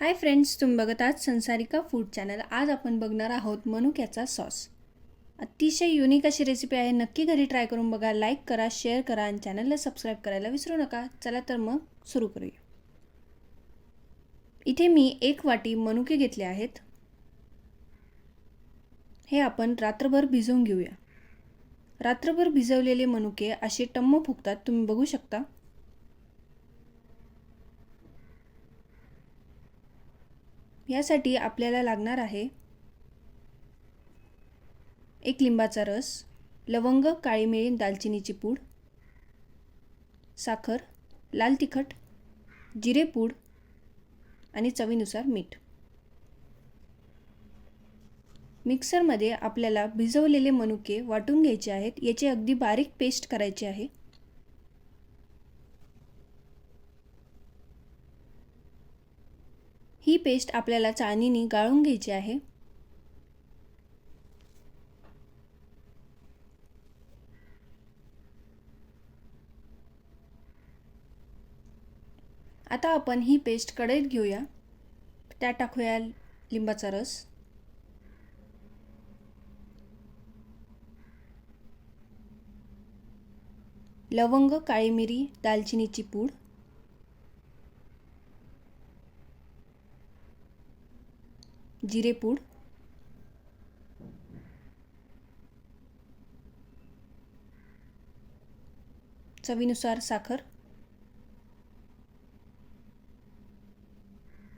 Hi friends तुम्ही बघत आहात संसारिका फूड चॅनल. आज आपण बघणार आहोत मनुक्याचा सॉस. अतिशय युनिक अशी रेसिपी आहे. नक्की घरी ट्राय करून बघा लाईक करा शेअर करा आणि चॅनलला सबस्क्राईब करायला विसरू नका. चला तर मग सुरू करूया. इथे मी एक वाटी मनुके घेतले आहेत. हे आपण रात्रभर भिजवून घेऊया. रात्रभर भिजवलेले मनुके असे टम्म फुगतात. तुम्ही बघू शकता. यासाठी आपल्याला लागणार आहे एक लिंबाचा रस लवंग काळी मिरी दालचिनीची पूड साखर लाल तिखट जिरेपूड आणि चवीनुसार मीठ. मिक्सरमध्ये आपल्याला भिजवलेले मनुके वाटून घ्यायचे आहेत याची अगदी बारीक पेस्ट करायची आहे. ही पेस्ट आपल्याला चाळणीने गाळून घ्यायची आहे. आता आपण ही पेस्ट कढईत घेऊया. त्यात टाकूया लिंबाचा रस. लवंग काळी मिरी दालचिनीची पूड. जिरेपूड चवीनुसार साखर.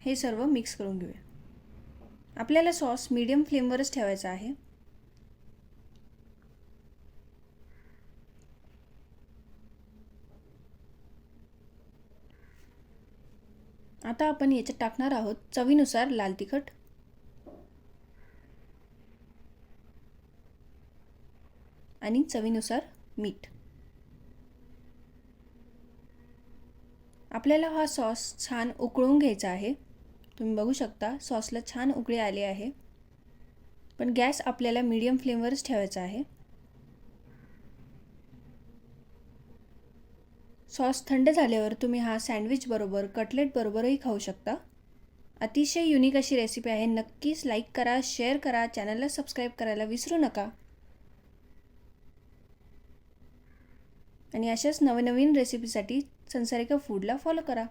हे सर्व मिक्स करून घेऊया. आपल्याला सॉस मीडियम फ्लेमवरच ठेवायचा आहे. आता आपण याच्यात टाकणार आहोत चवीनुसार लाल तिखट. आणि चवीनुसार मीठ. आपल्याला हा सॉस छान उकळून घ्यायचा आहे. तुम्ही बघू शकता सॉसला छान उकळी आले आहे. पण गॅस आपल्याला मीडियम फ्लेमवरच ठेवायचा आहे. सॉस थंड झाल्यावर तुम्ही हा सँडविच बरोबर कटलेट बरोबरही खाऊ शकता. अतिशय युनिक अशी रेसिपी आहे. नक्कीच लाईक करा शेअर करा चॅनलला सबस्क्राईब करायला विसरू नका. आणि अशाच नवनवीन रेसिपीसाठी संसारिका फूडला फॉलो करा.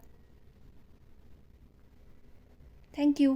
थँक्यू